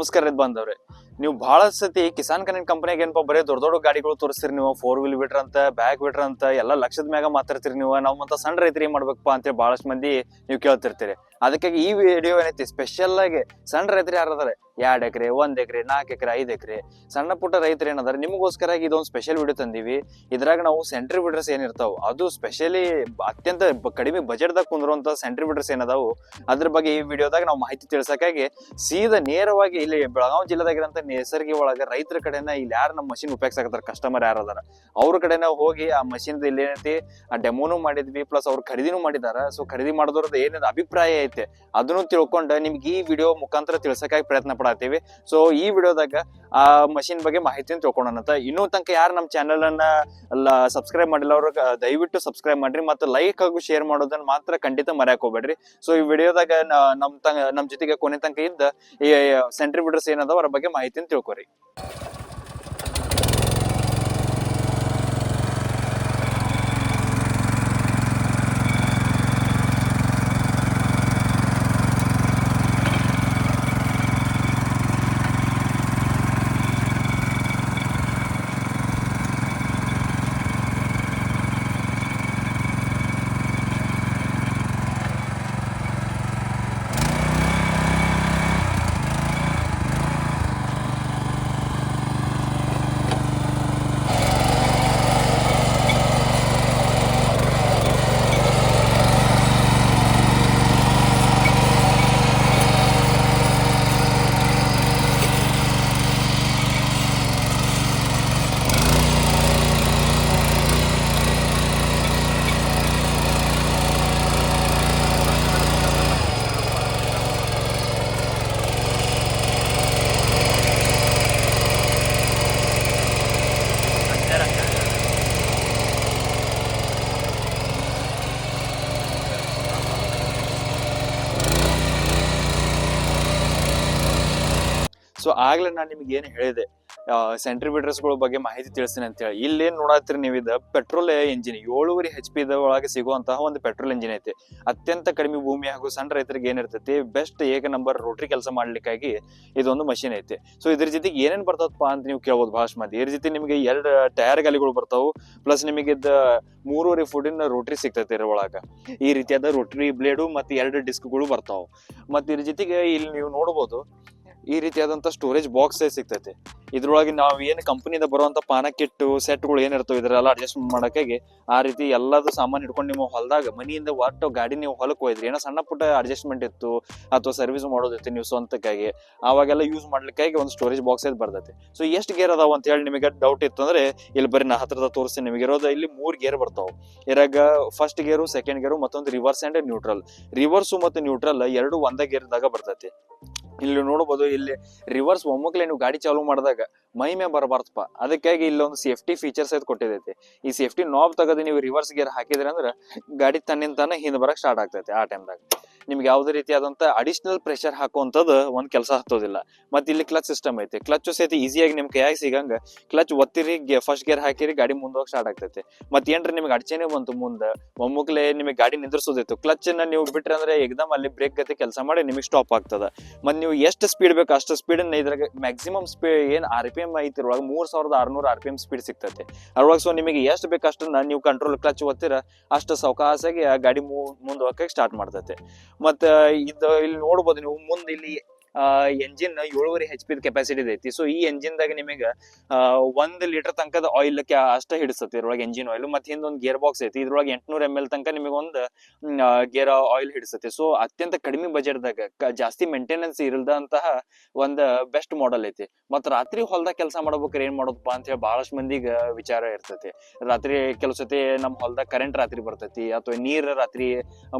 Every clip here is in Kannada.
ನಮಸ್ಕಾರ ರೈತ ಬಂದವ್ರೆ. ನೀವು ಬಹಳ ಸತಿ ಕಿಸಾನ್ ಕನೆಕ್ಟ್ ಕಂಪನಿಗೆ ಏನಪ್ಪ ಬರೀ ದೊಡ್ಡ ದೊಡ್ಡ ಗಾಡಿಗಳು ತೋರಿಸ್ತೀರಿ ನೀವು ಫೋರ್ ವೀಲ್ ಬಿಟ್ರ ಅಂತ ಬ್ಯಾಕ್ ಬಿಟ್ರ ಅಂತ ಎಲ್ಲ ಲಕ್ಷದ ಮ್ಯಾಗ ಮಾತಾಡ್ತೀರಿ ನೀವು ನಮ್ಮಂತ ಸಣ್ಣ ರೈತರು ಮಾಡ್ಬೇಕಪ್ಪ ಅಂತೇಳಿ ಬಹಳಷ್ಟು ಮಂದಿ ನೀವು ಕೇಳ್ತಿರ್ತೀರಿ. ಅದಕ್ಕಾಗಿ ಈ ವಿಡಿಯೋ ಏನೈತಿ ಸ್ಪೆಷಲ್ ಆಗಿ ಸಣ್ಣ ರೈತರು ಯಾರು ಅದಾರೆ? ಎರಡ್ ಎಕರೆ, ಒಂದ್ ಎಕರೆ, ನಾಲ್ಕು ಎಕರೆ, ಐದು ಎಕರೆ. ಸಣ್ಣ ಪುಟ್ಟ ರೈತರು ಏನದಾರ ನಿಮಗೋಸ್ಕರ ಇದೊಂದು ಸ್ಪೆಷಲ್ ವಿಡಿಯೋ ತಂದೀವಿ. ಇದ್ರಾಗ ನಾವು ಸೆಂಟ್ರಿ ವಿಡರ್ಸ್ ಏನಿರ್ತಾವ ಅದು ಸ್ಪೆಷಲಿ ಅತ್ಯಂತ ಕಡಿಮೆ ಬಜೆಟ್ದಾಗ ಕುಂದಿರುವಂತ ಸೆಂಟ್ರಿ ವಿಡರ್ಸ್ ಏನದಾವು? ಅದ್ರ ಬಗ್ಗೆ ಈ ವಿಡಿಯೋದಾಗ ನಾವು ಮಾಹಿತಿ ತಿಳಿಸಕಾಗಿ ಸೀದಾ ನೇರವಾಗಿ ಇಲ್ಲಿ ಬೆಳಗಾವಿ ಜಿಲ್ಲೆದಾಗಿರಂತ ನೈಸರ್ಗಿ ಒಳಗ ರೈತರ ಕಡೆನ ಇಲ್ಲಿ ಯಾರು ನಮ್ಮ ಮಷಿನ್ ಉಪಯೋಗಿಸಾಕತ್ತಾರ? ಕಸ್ಟಮರ್ ಯಾರು ಅದಾರ? ಅವ್ರ ಕಡೆನ ಹೋಗಿ ಆ ಮಷಿನ್ ಇಲ್ಲಿ ಏನೈತಿ, ಆ ಡೆಮೋನು ಮಾಡಿದ್ವಿ ಪ್ಲಸ್ ಅವ್ರು ಖರೀದಿನೂ ಮಾಡಿದಾರ. ಸೊ ಖರೀದಿ ಮಾಡಿದವ್ರದ್ದು ಏನಿದೆ ಅಭಿಪ್ರಾಯ ಐತೆ? ಅದನ್ನು ತಿಳ್ಕೊಂಡು ನಿಮ್ಗೆ ಈ ವಿಡಿಯೋ ಮುಖಾಂತರ ತಿಳಿಸಕಾಗಿ ಪ್ರಯತ್ನ ಪಡತ್ತೀವಿ ಸೊ ಈ ವಿಡಿಯೋದಾಗ, ಆ ಮಷಿನ್ ಬಗ್ಗೆ ಮಾಹಿತಿನ ತಿಳ್ಕೊಳ್ಳೋಣಂತ ಇನ್ನೂ ತನಕ ಯಾರು ನಮ್ಮ ಚಾನೆಲ್ ಅನ್ನ ಸಬ್ಸ್ಕ್ರೈಬ್ ಮಾಡಿಲ್ಲ ಅವ್ರ ದಯವಿಟ್ಟು ಸಬ್ಸ್ಕ್ರೈಬ್ ಮಾಡ್ರಿ ಮತ್ತು ಲೈಕ್ ಹಾಗೂ ಶೇರ್ ಮಾಡೋದನ್ನ ಮಾತ್ರ ಖಂಡಿತ ಮರ್ಯಾಕ್ ಹೋಗ್ಬೇಡ್ರಿ. ಸೊ ಈ ವಿಡಿಯೋದಾಗ ನಮ್ ತಂಗ ನಮ್ಮ ಜೊತೆಗೆ ಕೊನೆ ತನಕ ಇದ್ದ, ಈ ಸೆಂಟ್ರಿ ಬಿಡ್ರಸ್ ಏನದ ಅವ್ರ ಬಗ್ಗೆ ಮಾಹಿತಿನ ತಿಳ್ಕೊರಿ. ಸೊ ಆಗ್ಲೇ ನಾನು ನಿಮ್ಗೆ ಏನು ಹೇಳಿದೆ ಸೆಂಟ್ರಿ ಗಳ ಬಗ್ಗೆ ಮಾಹಿತಿ ತಿಳಿಸ್ತೀನಿ ಅಂತ ಹೇಳಿ. ಇಲ್ಲಿ ಏನು ನೋಡತ್ತೀರಿ ನೀವು ಇದು ಪೆಟ್ರೋಲ್ ಇಂಜಿನ್ ಏಳುವರೆ ಹೆಚ್ ಪಿ ಒಳಗೆ ಸಿಗುವಂತಹ ಒಂದು ಪೆಟ್ರೋಲ್ ಇಂಜಿನ್ ಐತಿ. ಅತ್ಯಂತ ಕಡಿಮೆ ಭೂಮಿ ಹಾಗೂ ಸಣ್ಣ ರೈತರಿಗೆ ಏನಿರ್ತೈತಿ ಬೆಸ್ಟ್ ಏಕ ನಂಬರ್ ರೋಟ್ರಿ ಕೆಲಸ ಮಾಡ್ಲಿಕ್ಕಾಗಿ ಇದೊಂದು ಮಷಿನ್ ಐತಿ. ಸೊ ಇದ್ರ ಜೊತೆಗೆ ಏನೇನು ಬರ್ತದಪ್ಪ ಅಂತ ನೀವು ಕೇಳ್ಬೋದು ಬಹಳಷ್ಟು ಮಂದಿ. ಇದ್ರ ಜೊತೆ ನಿಮಗೆ ಎರಡು ಟೈರ್ ಗಾಲಿಗಳು ಬರ್ತಾವು ಪ್ಲಸ್ ನಿಮಗೆ ಇದ್ದ ಮೂರುವರೆ ಫುಟಿನ ರೋಟ್ರಿ ಸಿಗ್ತೈತಿ ಇದ್ರ ಒಳಗ. ಈ ರೀತಿಯಾದ ರೋಟ್ರಿ ಬ್ಲೇಡು ಮತ್ತೆ ಎರಡು ಡಿಸ್ಕ್ಗಳು ಬರ್ತಾವೆ. ಮತ್ತು ಇದ್ರ ಜೊತೆಗೆ ಇಲ್ಲಿ ನೀವು ನೋಡ್ಬೋದು ಈ ರೀತಿಯಾದಂಥ ಸ್ಟೋರೇಜ್ ಬಾಕ್ಸ್ ಸಿಗ್ತೈತಿ. ಇದ್ರೊಳಗೆ ನಾವು ಏನು ಕಂಪನಿಯಿಂದ ಬರುವಂತ ಪಾನ ಕಿಟ್ಟು ಸೆಟ್ಗಳು ಏನಿರ್ತವೆ ಇದ್ರೆಲ್ಲ ಅಡ್ಜಸ್ಟ್ ಮಾಡೋಕ್ಕಾಗಿ ಆ ರೀತಿ ಎಲ್ಲದು ಸಾಮಾನು ಹಿಡ್ಕೊಂಡು ನಿಮ್ಮ ಹೊಲದಾಗ ಮನೆಯಿಂದ ಒಟ್ಟು ಗಾಡಿ ನೀವು ಹೊಲಕ್ಕೆ ಹೋಯ್ದ್ರಿ, ಏನೋ ಸಣ್ಣ ಪುಟ್ಟ ಅಡ್ಜಸ್ಟ್ಮೆಂಟ್ ಇತ್ತು ಅಥವಾ ಸರ್ವಿಸ್ ಮಾಡೋದಿತ್ತು ನೀವು ಸ್ವಂತಕ್ಕಾಗಿ, ಆವಾಗೆಲ್ಲ ಯೂಸ್ ಮಾಡ್ಲಿಕ್ಕಾಗಿ ಒಂದು ಸ್ಟೋರೇಜ್ ಬಾಕ್ಸ್ ಇದು ಬರ್ತೈತಿ ಸೊ ಎಷ್ಟು ಗೇರ್ ಅದಾವ ಅಂತ ಹೇಳಿ ನಿಮಗೆ ಡೌಟ್ ಇತ್ತು ಅಂದ್ರೆ, ಇಲ್ಲಿ ಬರೀ ನಾ ಹತ್ರದ ತೋರಿಸಿ ನಿಮಗೆ. ಇರೋದು ಇಲ್ಲಿ ಮೂರು ಗೇರ್ ಬರ್ತಾವೆ. ಇರಾಗ ಫಸ್ಟ್ ಗೇರು ಸೆಕೆಂಡ್ ಗೇರು ಮತ್ತೊಂದು ರಿವರ್ಸ್ ಅಂಡ್ ನ್ಯೂಟ್ರಲ್ ರಿವರ್ಸು ಮತ್ತು ನ್ಯೂಟ್ರಲ್ ಎರಡು ಒಂದೇ ಗೇರ್ದಾಗ ಬರ್ತೈತಿ. ಇಲ್ಲಿ ನೋಡ್ಬೋದು ಇಲ್ಲಿ ರಿವರ್ಸ್ ಒಮ್ಮಕ್ಲೆ ನೀವು ಗಾಡಿ ಚಾಲೂ ಮಾಡಿದಾಗ ಮೈಮೆ ಬರಬಾರ್ದಪ್ಪ. ಅದಕ್ಕಾಗಿ ಇಲ್ಲಿ ಒಂದು ಸೇಫ್ಟಿ ಫೀಚರ್ಸ್ ಐತೆ ಕೊಟ್ಟಿದೈತಿ. ಈ ಸೇಫ್ಟಿ ನಾಬ್ ತೆಗೆದು ನೀವು ರಿವರ್ಸ್ ಗೇರ್ ಹಾಕಿದ್ರೆ ಅಂದ್ರೆ ಗಾಡಿ ತನ್ನಿಂತಾನೆ ಹಿಂದೆ ಬರಕ್ ಸ್ಟಾರ್ಟ್ ಆಗ್ತೈತಿ ಆ ಟೈಮ್ದಾಗ ನಿಮ್ಗೆ ಯಾವುದೇ ರೀತಿಯಾದಂತ ಅಡಿಷನಲ್ ಪ್ರೆಷರ್ ಹಾಕುವಂಥದ್ದು ಒಂದ್ ಕೆಲಸ ಹತ್ತೋದಿಲ್ಲ. ಮತ್ತೆ ಇಲ್ಲಿ ಕ್ಲಚ್ ಸಿಸ್ಟಮ್ ಐತಿ. ಕ್ಲಚ್ ಸಹಿತ ಈಸಿಯಾಗಿ ನಿಮ್ ಕೈಯಾಗಿ ಸಿಗಂಗ ಕ್ಲಚ್ ಒತ್ತಿರಿ ಫಸ್ಟ್ ಗೇರ್ ಹಾಕಿರಿ, ಗಾಡಿ ಮುಂದೋಗಿ ಸ್ಟಾರ್ಟ್ ಆಗ್ತೈತಿ. ಮತ್ತೆ ಏನ್ರಿ ನಿಮ್ಗೆ ಅಡಚಣೆ ಬಂತು ಮುಂದೆ? ಒಮ್ಮಕ್ಲೆ ನಿಮಗೆ ಗಾಡಿ ನಿಂದ್ರಿಸೋದಿತ್ತು. ಕ್ಲಚ್ನ ನೀವು ಬಿಟ್ರೆ ಅಂದ್ರೆ ಎಕ್ದಮ್ ಅಲ್ಲಿ ಬ್ರೇಕ್ ಗತಿ ಕೆಲಸ ಮಾಡಿ ನಿಮಗೆ ಸ್ಟಾಪ್ ಆಗ್ತದ. ಮತ್ತೆ ನೀವು ಎಷ್ಟು ಸ್ಪೀಡ್ ಬೇಕು ಅಷ್ಟು ಸ್ಪೀಡ್ ಇದ್ರಾಗ ಮ್ಯಾಕ್ಸಿಮಮ್ ಸ್ಪೀಡ್ ಏನ್ ಆರ್ ಎಂ ಐತಿ ಒಳಗೆ ಮೂರ್ ಸಾವಿರದ ಆರ್ನೂರ ಆರ್ ಪಿ ಎಂ ಸ್ಪೀಡ್ ಸಿಗ್ತೈತೆ. ಅದ್ರೊಳಗೆ ಸೊ ನಿಮಗೆ ಎಷ್ಟು ಬೇಕು ಅಷ್ಟನ್ನ ನೀವು ಕಂಟ್ರೋಲ್ ಕ್ಲಚ್ ಓದ್ತೀರ ಅಷ್ಟು ಸಾವಕಾಸಾಗಿ ಗಾಡಿ ಮುಂದೆ ಹೋಗಕ್ಕೆ ಸ್ಟಾರ್ಟ್ ಮಾಡ್ತೈತೆ. ಮತ್ತ, ಇದು ಇಲ್ಲಿ ನೋಡ್ಬೋದು ನೀವು, ಮುಂದೆ ಇಲ್ಲಿ ಎಂಜಿನ್ ಏಳುವರೆ ಹೆಚ್ ಪಿ ಕೆಪಾಸಿಟಿ ಐತಿ. ಸೊ ಈ ಎಂಜಿನ್ದಾಗ ನಿಮಗೆ ಒಂದ್ ಲೀಟರ್ ತನಕದ ಆಯಿಲ್ ಅಷ್ಟ ಹಿಡಿಸುತ್ತೆ ಇದ್ರೊಳಗೆ ಎಂಜಿನ್ ಆಯಿಲ್ ಮತ್ತೆ ಹಿಂದೊಂದು ಗೇರ್ ಬಾಕ್ಸ್ ಐತಿ. ಇದ್ರೊಳಗೆ ಎಂಟ್ನೂರ ಎಂ ಎಲ್ ತನಕ ನಿಮಗೆ ಒಂದು ಗೇರ್ ಆಯಿಲ್ ಹಿಡಿಸುತ್ತೆ. ಸೊ ಅತ್ಯಂತ ಕಡಿಮೆ ಬಜೆಟ್ದಾಗ ಜಾಸ್ತಿ ಮೇಂಟೆನೆನ್ಸ್ ಇರಲ್ದಂತಹ ಒಂದು ಬೆಸ್ಟ್ ಮಾಡೆಲ್ ಐತಿ. ಮತ್ತ ರಾತ್ರಿ ಹೊಲ್ದಾಗ ಕೆಲಸ ಮಾಡ್ಬೇಕಾರೆ ಏನ್ ಮಾಡೋದಪ್ಪ ಅಂತ ಹೇಳಿ ಬಹಳಷ್ಟು ಮಂದಿಗೆ ವಿಚಾರ ಇರ್ತೈತಿ. ರಾತ್ರಿ ಕೆಲವು ಸತಿ ನಮ್ಮ ಹೊಲ್ದಾಗ ಕರೆಂಟ್ ರಾತ್ರಿ ಬರ್ತೈತಿ, ಅಥವಾ ನೀರ್ ರಾತ್ರಿ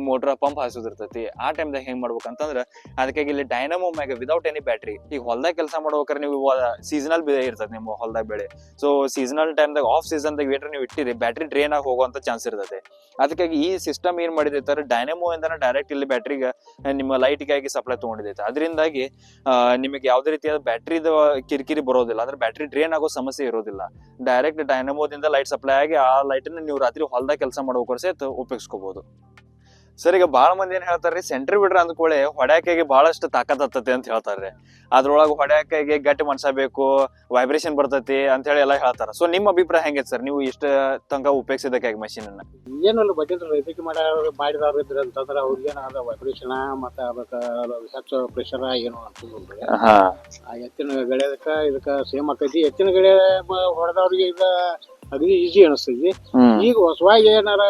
ಮೋಟ್ರ್ ಪಂಪ್ ಹಾಸೋದಿರ್ತೈತಿ. ಆ ಟೈಮ್ದಾಗ ಹೆಂಗ್ ಮಾಡ್ಬೇಕಂತಂದ್ರ, ಅದಕ್ಕಾಗಿ ಇಲ್ಲಿ ಡೈನಮೋ ಮ್ಯಾಗ ವಿದೌಟ್ ಎನಿ ಬ್ಯಾಟ್ರಿ ಈಗ ಹೊಲ್ದಾಗ ಕೆಲಸ ಮಾಡ್ಬೇಕಾರೆ ನೀವು ಸೀಸನಲ್ ಇರ್ತದೆ ನಿಮ್ಮ ಹೊಲ್ದಾಗ ಬೆಳೆ. ಸೊ ಸೀಸನಲ್ ಟೈಮ್ದಾಗ ಆಫ್ ಸೀಸನ್ ದಾಗ ವೇಟ್ರ್ ನೀವು ಇಟ್ಟಿರಿ ಬ್ಯಾಟ್ರಿ ಡ್ರೈನ್ ಆಗಿ ಹೋಗುವಂತ ಚಾನ್ಸ್ ಇರ್ತದೆ. ಅದಕ್ಕಾಗಿ ಈ ಸಿಸ್ಟಮ್ ಏನ್ ಮಾಡಿದೈತಾರೆ ಡೈನಮೋ ಇಂದ ಡೈರೆಕ್ಟ್ ಇಲ್ಲಿ ಬ್ಯಾಟ್ರಿಗೆ ನಿಮ್ಮ ಲೈಟ್ಗಾಗಿ ಸಪ್ಲೈ ತಗೊಂಡಿದೈತೆ. ಅದರಿಂದಾಗಿ ನಿಮಗೆ ಯಾವುದೇ ರೀತಿಯಾದ ಬ್ಯಾಟ್ರಿದ ಕಿರಿಕಿರಿ ಬರೋದಿಲ್ಲ. ಅಂದ್ರೆ ಬ್ಯಾಟ್ರಿ ಡ್ರೈನ್ ಆಗೋ ಸಮಸ್ಯೆ ಇರೋದಿಲ್ಲ. ಡೈರೆಕ್ಟ್ ಡೈನಮೋದಿಂದ ಲೈಟ್ ಸಪ್ಲೈ ಆಗಿ ಆ ಲೈಟ್ ನೀವು ರಾತ್ರಿ ಹೊಲ್ದಾಗ ಕೆಲಸ ಮಾಡ್ಬೇಕಾದ್ರೆ ಸಹಿತ ಉಪಯೋಗಿಸ್ಕೋಬಹುದು ಸರ್ ಈಗ ಬಹಳ ಮಂದಿ ಏನ್ ಹೇಳ್ತಾರ್ರಿ ಸೆಂಟ್ರಿ ಬಿಡ್ರ ಅಂದ್ಕೊಳ್ಳಿ ಹೊಡ್ಯಾಕೆಗೆ ಬಹಳಷ್ಟು ತಾಕತ್ ಹತ್ತತಿ ಅಂತ ಹೇಳ್ತಾರ್ರಿ. ಅದ್ರೊಳಗೆ ಹೊಡ್ಯಾಕೆಗೆ ಗಟ್ಟಿ ಮನ್ಸ ಬೇಕು ವೈಬ್ರೇಷನ್ ಬರ್ತೈತಿ ಅಂತ ಹೇಳಿ ಎಲ್ಲ ಹೇಳ್ತಾರ. ಸೊ ನಿಮ್ಮ ಅಭಿಪ್ರಾಯ ಹೆಂಗೈತೆ ಸರ್? ನೀವು ಇಷ್ಟ ತನಕ ಉಪಯೋಗಿಸಿದಕ್ಕಾಗಿ ಮಷೀನ್ ಅನ್ನ? ಏನಲ್ಲ ಬಜೆಟ್ ರೈತಕ್ಕೆ ಮಾಡ್ಯಾರ ಮಾಡಿದವ್ರು ಇದ್ರ ಅಂತಂದ್ರೆ ಅವ್ರಿಗೆ ಏನಾದ ವೈಬ್ರೇಷನ್ ಮತ್ತೆ ಅದಕ್ಕೆ ಹೆಚ್ಚು ಪ್ರೆಷರ್ ಏನು ಆ ಎತ್ತಿನ ಗೆಳೆಯದಕ್ಕೆ ಇದಕ್ಕ ಸೇಮ್ ಆಕೈತಿ ಎತ್ತಿನ ಗೆಳೆಯ ಹೊಡೆದವ್ರಿಗೆ ಈಗ ಅಗದಿ ಈಜಿ ಅನಿಸ್ತೈತಿ. ಈಗ ಹೊಸವಾಗಿ ಏನಾರ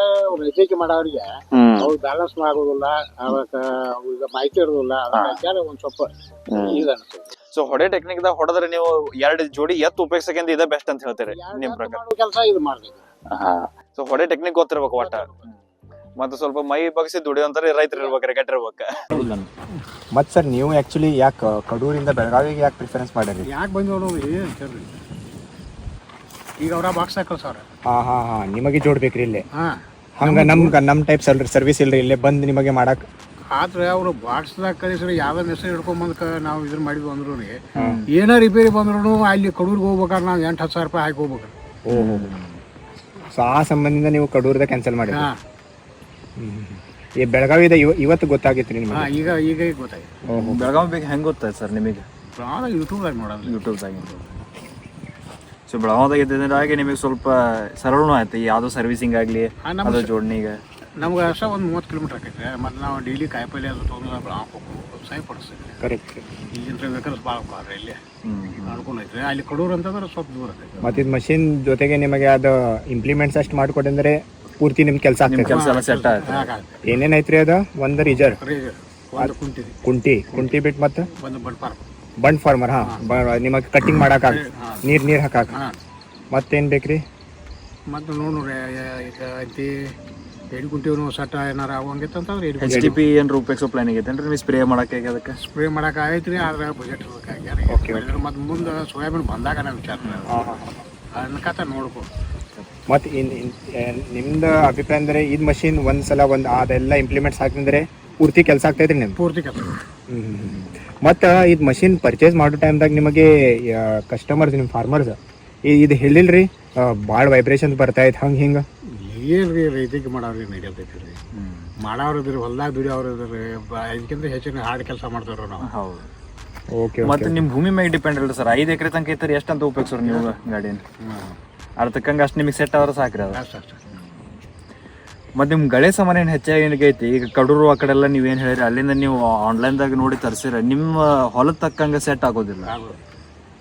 ರೈತಕ್ಕೆ ಮಾಡೋರಿಗೆ ಅವ್ರು ಬ್ಯಾಲೆನ್ಸ್ ಮಾಡೋದಿಲ್ಲ ಅವಾಗ ಅವ್ರಿಗೆ ಮಾಹಿತಿ ಇರೋದಿಲ್ಲ ಅದಕ್ಕೆ ಒಂದ್ ಸ್ವಲ್ಪ ಈಸ್ ಅನಿಸ್ತೈತಿ. ಸೊ ಹೊಡೆ ಟೆಕ್ನಿಕ್ ದಾಗ ಹೊಡೆದ್ರೆ ನೀವು ಎರಡು ಜೋಡಿ ಎತ್ತು ಉಪಯೋಗಿಸಕ್ಕಿಂತ ಇದೇ ಬೆಸ್ಟ್ ಅಂತ ಹೇಳ್ತೀರಿ ನಿಮ್ ಪ್ರಕಾರ. ಕೆಲಸ ಇದು ಮಾಡ್ಬೇಕು. ಸೊ ಹೊಡೆ ಟೆಕ್ನಿಕ್ ಗೊತ್ತಿರ್ಬೇಕು ಒಟ್ಟ. ಮತ್ತೆ ಸ್ವಲ್ಪ ಮೈ ಬಗ್ಸಿ ದುಡಿಯೋಂತಾರೆ ರೈತರು ಇರ್ಬೇಕ್ರಿ ಇರ್ಬೇಕು. ಮತ್ತೆ ಸರ್ ನೀವು ಆಕ್ಚುಲಿ ಯಾಕೆ ಕಡೂರಿಂದ ಬೆಳಗಾವಿಗೆ ಯಾಕೆ ಪ್ರಿಫರೆನ್ಸ್ ಮಾಡಿರಿ? ಯಾಕೆ ಬಂದು ಈಗ ಅವ್ರ ಬಾಕ್ಸ್ ಸರ್. ಹಾ ಹಾ ಹಾ. ನಿಮಗೆ ಜೋಡ್ಬೇಕ್ರಿ ಇಲ್ಲೇ. ಹಾ. ಹಂಗೆ ನಮ್ಗೆ ನಮ್ಮ ಟೈಪ್ ಸಲ್ ಸರ್ವಿಸ್ ಇಲ್ರಿ ಇಲ್ಲೇ ಬಂದು ನಿಮಗೆ ಮಾಡಕ್ಕೆ ಆದ್ರೆ ಅವರು ಬಾಕ್ಸ್ದಾಗ ಕಳಿಸ್ರಿ ಯಾವ್ದಾರ ಹೆಸರು ಹಿಡ್ಕೊಂಬಂದ್ಕ ನಾವು ಇದ್ರ ಮಾಡಿದ್ವಿ ಅಂದ್ರು ಏನ ರಿಪೇರಿ ಬಂದ್ರು ಅಲ್ಲಿ ಕಡೂರ್ಗೆ ಹೋಗ್ಬೇಕಾದ್ರೆ ನಾವ್ ಎಂಟು ಹತ್ತು ಸಾವಿರ ರೂಪಾಯಿ ಹಾಕಿ ಹೋಗ್ಬೇಕು ಓಹೋ ಸೊ ಆ ಸಂಬಂಧ ನೀವು ಕಡೂರ್ದ ಕ್ಯಾನ್ಸಲ್ ಮಾಡಿ ಹಾ. ಈ ಬೆಳಗಾವಿದ ಇವ ಇವತ್ತು ಗೊತ್ತಾಗಿತ್ತು ರೀ ನಿಮಗೆ? ಈಗ ಈಗ ಈಗ ಗೊತ್ತಾಯ್ತು. ಬೆಳಗಾವಿ ಬಗ್ಗೆ ಹೆಂಗ್ ಗೊತ್ತಾಯ್ತು ಸರ್ ನಿಮಗೆ? ಯೂಟ್ಯೂಬ್ ಯೂಟ್ಯೂಬ್ದಾಗ ನೋಡೋದು ಯೂಟ್ಯೂಬ್ದಾಗ ಸೊ ಬೆಳಗಾವದಾಗ ಹಾಗೆ ನಿಮಗೆ ಸ್ವಲ್ಪ ಸರಳನೂ ಆಯ್ತು. ಯಾವ್ದೋ ಸರ್ವಿಸಿಂಗ್ ಆಗಲಿ ಅದು ಜೋಡಣೆಗೆ ನಮ್ಗೆ ಅಷ್ಟ ಒಂದು ಮೂವತ್ತು ಕಿಲೋಮೀಟರ್ ಆಕೈತೆ. ಮತ್ತು ನಾವು ಡೈಲಿ ಕಾಯಿಪಲ್ಲೆ ಅದು ತೊಗೊಂಡು ಬೆಳಗಾವ್ ಹೋಗ್ಬೇಕು ಸಹಾಯ ಪಡಿಸ್ತೀವಿ ಕರೆಕ್ಟ್ ಇಲ್ಲಿಂದ ಬೇಕಾದ್ರೆ ಭಾಳ ಹೋಗ್ತಾರೆ ಇಲ್ಲಿ. ಅನುಕೂಲ ಐತೆ ಅಲ್ಲಿ ಕಡೂರು ಅಂತಂದ್ರೆ ಸ್ವಲ್ಪ ದೂರ ಐತೆ ಮತ್ತು ಇದು ಮಷಿನ್ ಜೊತೆಗೆ ನಿಮಗೆ ಅದು ಇಂಪ್ಲಿಮೆಂಟ್ಸ್ ಅಷ್ಟು ಮಾಡಿಕೊಟ್ಟಂದ್ರೆ ಪೂರ್ತಿ ನಿಮ್ಮ ಕೆಲಸ ಕೆಲಸ ಎಲ್ಲ ಸೆಟ್ ಆಯ್ತು. ಹಾಗಾಗುತ್ತೆ ಏನೇನು ಐತ್ರಿ ಅದು? ಒಂದು ರಿಜರ್ ಒಂದು ಕುಂಟಿದೆ ಕುಂಟಿ. ಕುಂಟಿ ಬಿಟ್ಟು ಮತ್ತೆ? ಒಂದು ಬಡ್ಪಾರ ಬಂಡ್ ಫಾರ್ಮರ್ ಹಾಂ. ನಿಮಗೆ ಕಟ್ಟಿಂಗ್ ಮಾಡಕ್ಕೆ ನೀರು ನೀರು ಹಾಕಾಕ ಹಾಂ. ಮತ್ತೇನು ಬೇಕ್ರಿ? ಮತ್ತು ನೋಡ್ರಿ ಈಗ ಐತಿ ಎಡಿ ಸಟ ಏನಾರ ಅವಂಗಿತ್ತು ಅಂತಂದ್ರೆ ಎಚ್ ಡಿ ಪಿ ಏನು ರೂಪಿಸೋ ಪ್ಲಾನ್ ಆಗೈತೇನ್ರಿ ನೀವು ಸ್ಪ್ರೇ ಮಾಡಕ್ಕೆ ಅದಕ್ಕೆ? ಸ್ಪ್ರೇ ಮಾಡಕ್ಕೆ ಆಗೈತ್ರಿ ಆದ್ರೆ ಬಜೆಟ್ Okay, ಮತ್ತು ಮುಂದೆ ಸೋಯಾಬೀನ್ ಬಂದಾಗ ನಾವು ವಿಚಾರ ಅನ್ಕತ ನೋಡ್ಕೊ. ಮತ್ತು ಇನ್ ನಿಮ್ದು ಅಭಿಪ್ರಾಯ ಅಂದರೆ ಇದು ಮಷಿನ್ ಒಂದು ಸಲ ಒಂದು ಅದೆಲ್ಲ ಇಂಪ್ಲಿಮೆಂಟ್ಸ್ ಹಾಕಿದ್ರೆ ಪೂರ್ತಿ ಕೆಲಸ ಆಗ್ತೈತ್ರಿ ನಿಮ್ಮ ಪೂರ್ತಿ ಕೆಲಸ. ಮತ್ತು ಇದು ಮಷಿನ್ ಪರ್ಚೇಸ್ ಮಾಡೋ ಟೈಮ್ದಾಗ ನಿಮಗೆ ಕಸ್ಟಮರ್ಸ್ ನಿಮ್ಮ ಫಾರ್ಮರ್ಸ್ ಇದು ಹೇಳಿಲ್ರಿ? ಭಾಳ ವೈಬ್ರೇಷನ್ ಬರ್ತಾ ಇತ್ತು ಹಂಗೆ ಹಿಂಗೆ? ರೀ ರೈತಿಗೆ ಮಾಡೋರಿಗೆ ನಡೆಯತೈತಿ ರೀ ಮಾಡೋರು ಇದ್ರಿ ಹೊಲ್ದಾಗ ದುಡಿಯೋರು ಇದ್ರಿ ಇದಕ್ಕಿಂತ ಹೆಚ್ಚಿನ ಹಾರ್ಡ್ ಕೆಲಸ ಮಾಡ್ತಾರ ನಾವು. ಹೌದು. ಓಕೆ ಮತ್ತೆ ನಿಮ್ಮ ಭೂಮಿ ಮೇಲೆ ಡಿಪೆಂಡ್ ಇಲ್ಲ ಸರ್? ಐದು ಎಕರೆ ತನಕ ಇತ್ತು ಎಷ್ಟು ಅಂತ ಉಪಯೋಗಿಸ್ರಿ ನೀವು ಗಾಡಿನ? ಅರ್ಥಕ್ಕಂಗ ಅಷ್ಟು ನಿಮಗೆ ಸೆಟ್ ಆದ್ರೆ ಸಾಕ್ರಿ ಅದು. ಅಷ್ಟು ಅಷ್ಟು ಮತ್ತೆ ನಿಮ್ ಗಳೆ ಸಮಾನ ಏನು ಹೆಚ್ಚಾಗಿ ಐತಿ ಈಗ ಕಡೂರು ಆ ಕಡೆ ಎಲ್ಲ ನೀವೇನು ಹೇಳಿರಿ ಅಲ್ಲಿಂದ ನೀವು ಆನ್ಲೈನ್ದಾಗ ನೋಡಿ ತರಿಸಿರ ನಿಮ್ಮ ಹೊಲದ ತಕ್ಕಂಗ ಸೆಟ್ ಆಗೋದಿಲ್ಲ. ಆಗೋದು.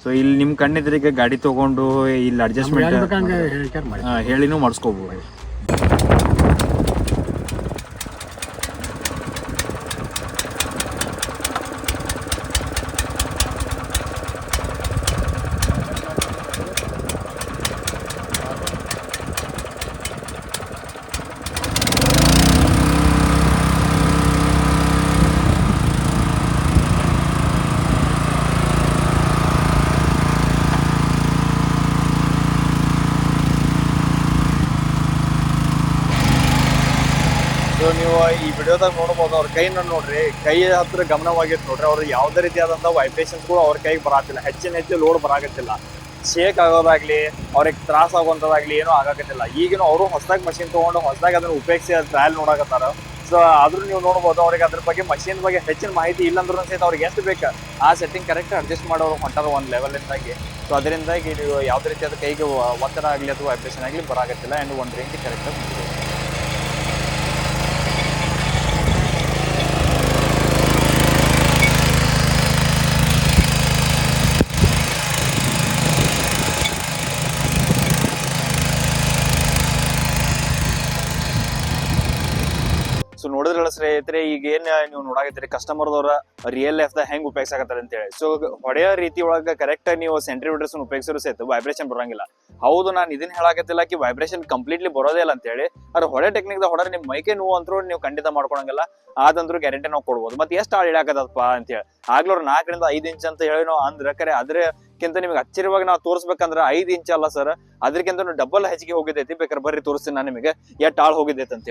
ಸೊ ಇಲ್ಲಿ ನಿಮ್ಮ ಕಣ್ಣಿದ್ರೆ ಈಗ ಗಾಡಿ ತೊಗೊಂಡು ಇಲ್ಲಿ ಅಡ್ಜಸ್ಟ್ಮೆಂಟ್ ಹೇಳಿನೂ ಮಾಡಿಸ್ಕೋಬಹುದು ವಿಡಿಯೋದಾಗ ನೋಡಬಹುದು ಅವ್ರ ಕೈನ ನೋಡ್ರಿ, ಕೈ ಹತ್ರ ಗಮನವಾಗಿತ್ತು ನೋಡ್ರಿ, ಅವ್ರು ಯಾವುದೇ ರೀತಿಯಾದಂಥ ಕೂಡ ಅವ್ರ ಕೈಗೆ ಬರಾತಿಲ್ಲ. ಹೆಚ್ಚಿನ ಹೆಚ್ಚು ಲೋಡ್ ಬರಾಕತ್ತಿಲ್ಲ. ಶೇಕ್ ಆಗೋದಾಗ್ಲಿ, ಅವ್ರಿಗೆ ತ್ರಾಸ ಆಗುವಂತದಾಗ್ಲಿ ಏನೂ ಆಗಾಕತ್ತಿಲ್ಲ. ಈಗಿನ ಅವರು ಹೊಸದಾಗಿ ಮಷಿನ್ ತೊಗೊಂಡು ಹೊಸದಾಗಿ ಅದನ್ನ ಉಪಯೋಗಿಸಿ ಟ್ರಯಲ್ ನೋಡಕತ್ತಾರ. ಸೊ ಆದ್ರೂ ನೀವು ನೋಡ್ಬೋದು, ಅವ್ರಿಗೆ ಅದ್ರ ಬಗ್ಗೆ ಮಷಿನ್ ಬಗ್ಗೆ ಹೆಚ್ಚಿನ ಮಾಹಿತಿ ಇಲ್ಲಂದ್ರೂ ಸಹಿತ ಅವ್ರಿಗೆ ಎಷ್ಟು ಬೇಕು, ಆ ಸೆಟ್ಟಿಂಗ್ ಕರೆಕ್ಟ್ ಅಡ್ಜಸ್ಟ್ ಮಾಡೋರು ಹೊಂಟಾರ ಒಂದು ಲೆವೆಲಿಂದಾಗಿ ಸೊ ಅದರಿಂದಾಗಿ ನೀವು ಯಾವುದೇ ರೀತಿಯಾದ ಕೈಗೆ ಒತ್ತಡ ಆಗಲಿ ಅಥವಾ ವೈಬ್ರೇಷನ್ ಆಗಲಿ ಬರಾಗತ್ತಿಲ್ಲ ಆ್ಯಂಡ್ ಒಂದು ರೇಂಜ್ ಕರೆಕ್ಟಾಗಿ ಸೊ ನೋಡಿದ್ರಲ್ಲ ಸ್ನೇಹಿತರೆ, ಈಗ ಏನ್ ನೀವು ನೋಡಾಕತ್ತೀರಿ? ಕಸ್ಟಮರ್ದವ್ರ ರಿಯಲ್ ಲೈಫ್ ದಾಗ ಹೆಂಗ್ ಉಪಯೋಗಿಸಾಕತ್ತಾರ ಅಂತ ಹೇಳಿ ಸೊ ಹೊಡೆಯೋ ರೀತಿ ಒಳಗ ಕರೆಕ್ಟ್ ನೀವು ಸೆಂಟ್ರಿಮೀಟರ್ಸ್ ಉಪಯೋಗಿಸಿರೋ ಸಹಿತ ವೈಬ್ರೇಷನ್ ಬರೋಂಗಿಲ್ಲ. ಹೌದು, ನಾನು ಇದನ್ನ ಹೇಳಾಕತ್ತಿಲ್ಲ ಕಿ ವೈಬ್ರೇಷನ್ ಕಂಪ್ಲೀಟ್ಲಿ ಬರೋದೇ ಇಲ್ಲ ಅಂತ ಹೇಳಿ ಅದ್ರ ಹೊಡೆ ಟೆಕ್ನಿಕ್ ದಾಗ ಹೊಡೆದ್ರೆ ನಿಮ್ ಮೈಕೆ ನೋವು ಅಂತರೂ ನೀವು ಖಂಡಿತ ಮಾಡ್ಕೊಳಂಗಿಲ್ಲ. ಆದಂದ್ರೂ ಗ್ಯಾರಂಟಿ ನಾವು ಕೊಡ್ಬೋದು. ಮತ್ತೆ ಎಷ್ಟು ಆಳ್ ಇಡಾಕತ್ತಪ್ಪ ಅಂತ ಹೇಳಿ ಆಗ್ಲವ್ರು ನಾಲ್ಕರಿಂದ ಐದು ಇಂಚ್ ಅಂತ ಹೇಳಿ ನಾವು ಅಂದ್ರೆ ಕರೆ ಅದ್ರಕ್ಕಿಂತ ನಿಮ್ಗೆ ಅಚ್ಚರಿವಾಗಿ ನಾವು ತೋರಿಸ್ಬೇಕಂದ್ರೆ ಐದು ಇಂಚ್ ಅಲ್ಲ ಸರ್ ಅದಕ್ಕಿಂತ ಡಬಲ್ ಹೆಚ್ಚಿಗೆ ಹೋಗಿದೈತಿ ಬೇಕಾದ್ರೆ ಬರ್ರಿ ತೋರಿಸ್ತೀನಿ ನಾನು ನಿಮಗೆ. ಎಷ್ಟು ಆಳ್ ಹೋಗಿದೈತೆ ಅಂತ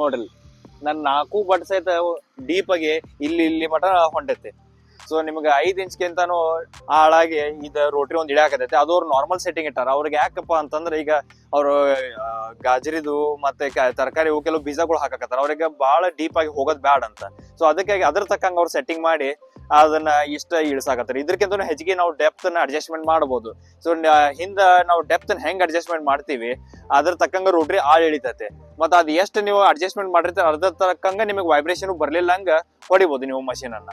ನೋಡ್ರಿ. ನನ್ನ ನಾಲ್ಕು ಬಟ್ ಸಹಿತ ಡೀಪ್ ಆಗಿ ಇಲ್ಲಿ ಇಲ್ಲಿ ಮಟ ಹೊಂಟೈತಿ. ಸೊ ನಿಮ್ಗೆ ಐದು ಇಂಚ್ಗಿಂತಾನು ಹಾಳಾಗಿ ಇದು ರೋಟ್ರಿ ಒಂದು ಇಳಿಯಾಕತೈತಿ ಅದು ಅವ್ರು ನಾರ್ಮಲ್ ಸೆಟ್ಟಿಂಗ್ ಇಟ್ಟಾರ. ಅವ್ರಿಗೆ ಯಾಕಪ್ಪ ಅಂತಂದ್ರೆ ಈಗ ಅವರು ಗಾಜರಿದು ಮತ್ತೆ ತರಕಾರಿ ಇವು ಕೆಲವು ಬೀಜಗಳು ಹಾಕಕತ್ತಾರ. ಅವ್ರಿಗೆ ಬಹಳ ಡೀಪ್ ಆಗಿ ಹೋಗೋದ್ ಬ್ಯಾಡ್ ಅಂತ. ಸೊ ಅದಕ್ಕಾಗಿ ಅದ್ರ ತಕ್ಕಂಗ ಅವ್ರು ಸೆಟ್ಟಿಂಗ್ ಮಾಡಿ ಅದನ್ನ ಇಷ್ಟ ಇಳಿಸಾಕತ್ತಾರ. ಇದಕ್ಕಿಂತ ಹೆಚ್ಚಿಗೆ ನಾವು ಡೆಪ್ತ್ನ ಅಡ್ಜಸ್ಟ್ಮೆಂಟ್ ಮಾಡಬಹುದು ಸೊ ಹಿಂದ ನಾವು ಡೆಪ್ತ್ ಹೆಂಗ್ ಅಡ್ಜಸ್ಟ್ಮೆಂಟ್ ಮಾಡ್ತೀವಿ, ಅದ್ರ ತಕ್ಕಂಗ ರೋಟ್ರಿ ಆಳ್ ಇಳಿತೈತೆ ಮತ್ತೆ ಅದ್ ಎಷ್ಟು ನೀವು ಅಡ್ಜಸ್ಟ್ಮೆಂಟ್ ಮಾಡಿರ್ತಾರೆ ಅದ್ರ ತಕ್ಕಂಗ ನಿಮಗೆ ವೈಬ್ರೇಷನ್ ಬರ್ಲಿಲ್ಲ ಹಂಗ ಹೊಡಿಬಹುದು ನೀವು ಮಷೀನ್ ಅನ್ನ.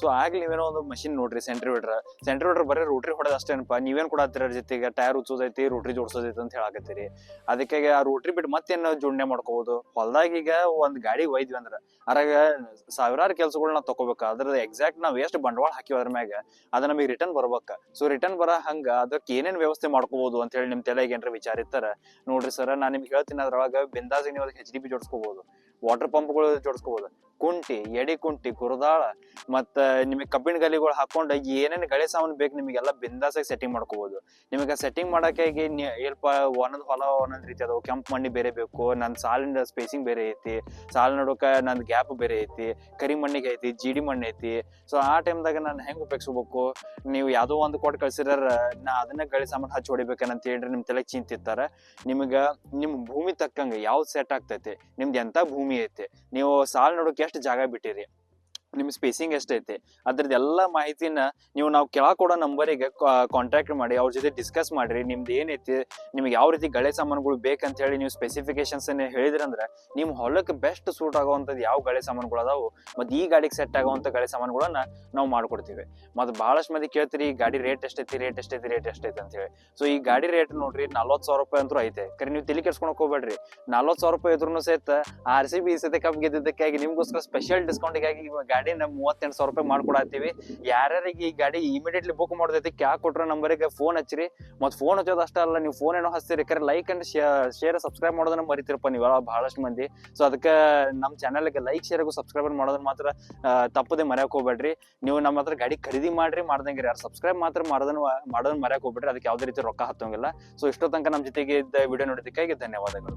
ಸೊ ಆಗ್ಲಿ ನೀವೇನೋ ಒಂದು ಮಷಿನ್ ನೋಡ್ರಿ ಸೆಂಟ್ರಿವಿಡ್ರ ಸೆಂಟ್ರಿವಿಡ್ರ ಬರೀ ರೋಟ್ರಿ ಹೊಡೆದ ಅಷ್ಟೇನಪ್ಪ ನೀವೇನು ಕೂಡ ಹತ್ತಿರ ಜೊತೆಗೆ? ಟೈರ್ ಉಚ್ಚೋದೈತಿ ರೋಟ್ರಿ ಜೋಡ್ಸೋದೈತಿ ಅಂತ ಹೇಳಾಕತ್ತೀರಿ. ಅದಕ್ಕೆ ಆ ರೋಟ್ರಿ ಬಿಟ್ಟು ಮತ್ತೇನು ಜೋಡಣೆ ಮಾಡ್ಕೋಬಹುದು ಹೊಲ್ದಾಗ ಈಗ ಒಂದು ಗಾಡಿ ಒಯ್ದ್ವಿ ಅಂದ್ರೆ, ಅದ್ರಾಗ ಸಾವಿರಾರು ಕೆಲ್ಸಗಳನ್ನ ತಗೋಬೇಕು ಅದ್ರದ್ದು ಎಕ್ಸಾಕ್ಟ್ ನಾವು ಎಷ್ಟು ಬಂಡವಾಳ ಹಾಕಿವಿ ಅದ್ರ ಮ್ಯಾಗ, ಅದು ನಮಗೆ ರಿಟರ್ನ್ ಬರ್ಬೇಕ. ಸೊ ರಿಟರ್ನ್ ಬರ ಹಂಗ ಅದಕ್ಕೆ ಏನೇನ್ ವ್ಯವಸ್ಥೆ ಮಾಡ್ಕೋಬಹುದು ಅಂತ ಹೇಳಿ ನಿಮ್ ತಲೆಗೆ ಏನ್ರ ವಿಚಾರ ನೋಡ್ರಿ ಸರ್ ನಾನು ನಿಮ್ಗೆ ಹೇಳ್ತೀನಿ ಅದ್ರೊಳಗೆ ಬಿಂದಾಜ್ ನೀವು ಅದಕ್ಕೆ ಹೆಚ್ ಡಿ ಪಿ ಜೋಡಿಸ್ಕೋಬಹುದು ವಾಟರ್ ಪಂಪ್ಗಳು ಜೋಡಿಸ್ಕೋಬಹುದು ಕುಂಟಿ, ಎಡಿ ಕುಂಟಿ ಕುರುದಾಳ ಮತ್ತ ನಿಮಗೆ ಕಬ್ಬಿಣ ಗಲಿಗಳು ಹಾಕೊಂಡು ಏನೇನು ಗಳೆ ಸಾಮಾನು ಬೇಕು ನಿಮಗೆಲ್ಲ ಬಿಂದಾಸಾಗಿ ಸೆಟ್ಟಿಂಗ್ ಮಾಡ್ಕೋಬಹುದು ನಿಮಗೆ ಸೆಟ್ಟಿಂಗ್ ಮಾಡೋಕೆ ಈಗ ಏನಪ್ಪ ಒಂದೊಂದು ಹೊಲ, ಒಂದೊಂದ್ ರೀತಿ ಅದಾವ. ಕೆಂಪು ಮಣ್ಣಿ ಬೇರೆ ಬೇಕು ನನ್ನ ಸಾಲಿನ ಸ್ಪೇಸಿಂಗ್ ಬೇರೆ ಐತಿ, ಸಾಲ ನಡುಕ ನಂದು ಗ್ಯಾಪ್ ಬೇರೆ ಐತಿ, ಕರಿ ಮಣ್ಣಿಗೆ ಐತಿ, ಜಿಡಿ ಮಣ್ಣು ಐತಿ. ಸೊ ಆ ಟೈಮ್ದಾಗ ನಾನು ಹೆಂಗ್ ಉಪಯೋಗಿಸ್ಬೇಕು? ನೀವು ಯಾವುದೋ ಒಂದು ಕೊಟ್ಟು ಕಳ್ಸಿರ ನಾ ಅದನ್ನ ಗಳಿ ಸಾಮಾನು ಹಚ್ಚಿ ಹೊಡಿಬೇಕಂತ ಹೇಳ್ರಿ ನಿಮ್ಮ ತಲೆ ಚಿಂತಿರ್ತಾರೆ. ನಿಮಗೆ ನಿಮ್ಮ ಭೂಮಿ ತಕ್ಕಂಗ ಯಾವ್ದು ಸೆಟ್ ಆಗ್ತೈತಿ? ನಿಮ್ದು ಎಂಥ ಭೂಮಿ ಐತಿ? ನೀವು ಸಾಲ ನೋಡೋಕೆ लास्ट जागा बिटेरिया ನಿಮ್ ಸ್ಪೇಸಿಂಗ್ ಎಷ್ಟೈತೆ? ಅದ್ರದ್ದು ಎಲ್ಲ ಮಾಹಿತಿನ ನೀವು ನಾವು ಕೆಳಗೆ ಕೊಡೋ ನಂಬರಿಗೆ ಕಾಂಟ್ಯಾಕ್ಟ್ ಮಾಡಿ, ಅವ್ರ ಜೊತೆ ಡಿಸ್ಕಸ್ ಮಾಡಿರಿ, ನಿಮ್ದು ಏನೈತಿ, ನಿಮ್ಗೆ ಯಾವ ರೀತಿ ಗಳೆ ಸಾಮಾನುಗಳು ಬೇಕಂತ ಹೇಳಿ ನೀವು ಸ್ಪೆಸಿಫಿಕೇಶನ್ಸ್ ಹೇಳಿದ್ರಂದ್ರೆ ನಿಮ್ಮ ಹೊಲಕ್ಕೆ ಬೆಸ್ಟ್ ಸೂಟ್ ಆಗುವಂಥದ್ದು ಯಾವ ಗಳೆ ಸಾಮಾನುಗಳು ಅದಾವು, ಮತ್ತೆ ಈ ಗಾಡಿಗೆ ಸೆಟ್ ಆಗುವಂಥ ಗಳೆ ಸಾಮಾನುಗಳನ್ನ ನಾವು ಮಾಡ್ಕೊಡ್ತೀವಿ. ಮತ್ತೆ ಬಹಳಷ್ಟು ಮಂದಿ ಕೇಳ್ತೀರಿ, ಈ ಗಾಡಿ ರೇಟ್ ಎಷ್ಟೈತಿ ರೇಟ್ ಎಷ್ಟೈತಿ ರೇಟ್ ಎಷ್ಟೈತಿ ಅಂತ ಹೇಳಿ ಸೊ ಈ ಗಾಡಿ ರೇಟ್ ನೋಡ್ರಿ, ನಲ್ವತ್ತು ಸಾವಿರ ರೂಪಾಯಿ ಅಂತೂ ಐತೆ. ಕರೆ ನೀವು ತಲೆ ಕೆಡ್ಸ್ಕೊಳಕ್ ಹೋಗ್ಬೇಡ್ರಿ. ನಲ್ವತ್ತು ಸಾವಿರ ರೂಪಾಯಿ ಇದ್ರೂ ಸಹಿತ ಆರ್ ಸಿ ಬಿ ಸಹಿತ ಕಪ್ ಗೆದ್ದಿದ್ದಕ್ಕಾಗಿ ನಿಮ್ಗೋಸ್ಕರ ಸ್ಪೆಷಲ್ ಡಿಸ್ಕೌಂಟಿಗಾಗಿ ಗಾಡಿನ ಮೂವತ್ತೆಂಟು ಸಾವಿರ ರೂಪಾಯಿ ಮಾಡ್ಕೊಡತ್ತೀವಿ. ಯಾರ್ಯಾರಿಗೆ ಈ ಗಾಡಿ ಇಮಿಡಿಯೇಟ್ಲಿ ಬುಕ್ ಮಾಡೋದೈತಿ ಕ್ಯಾ ಕೊಟ್ರ ನಂಬರಿಗೆ ಫೋನ್ ಹಚ್ಚಿರಿ. ಮತ್ತೆ ಫೋನ್ ಹಚ್ಚೋದು ಅಷ್ಟೇ ಅಲ್ಲ, ನೀವು ಫೋನ್ ಏನೋ ಹಚ್ತೀರಿ ಕರೆ ಲೈಕ್ ಅಂಡ್ ಶೇರ್ ಸಬ್ಸ್ಕ್ರೈಬ್ ಮಾಡೋದನ್ನ ಮರಿತಿರಪ್ಪ ನೀವೆಲ್ಲ ಬಹಳಷ್ಟು ಮಂದಿ. ಸೊ ಅದಕ್ಕೆ ನಮ್ಮ ಚಾನಲ್ಗೆ ಲೈಕ್ ಶೇರ್ಗೂ ಸಬ್ಸ್ಕ್ರೈಬ್ ಮಾಡೋದನ್ನ ಮಾತ್ರ ತಪ್ಪದೆ ಮರ್ಯಾಕ್ ಹೋಗ್ಬೇಡ್ರಿ. ನೀವು ನಮ್ಮ ಹತ್ರ ಗಾಡಿ ಖರೀದಿ ಮಾಡ್ರಿ ಮಾಡ್ದಂಗೆ ಯಾರು ಸಬ್ಸ್ಕ್ರೈಬ್ ಮಾತ್ರ ಮಾಡೋದನ್ನ ಮಾಡೋದನ್ನ ಮರ್ಯಾಕ್ ಹೋಗ್ಬೇಡ್ರಿ. ಅದಕ್ಕೆ ಯಾವುದೇ ರೀತಿ ರೊಕ್ಕ ಹತ್ತೋಂಗಿಲ್ಲ. ಸೊ ಇಷ್ಟೋ ತನಕ ನಮ್ಮ ಜೊತೆಗೆ ಇದ್ದ ವಿಡಿಯೋ ನೋಡೋದಕ್ಕಾಗಿ ಧನ್ಯವಾದಗಳು.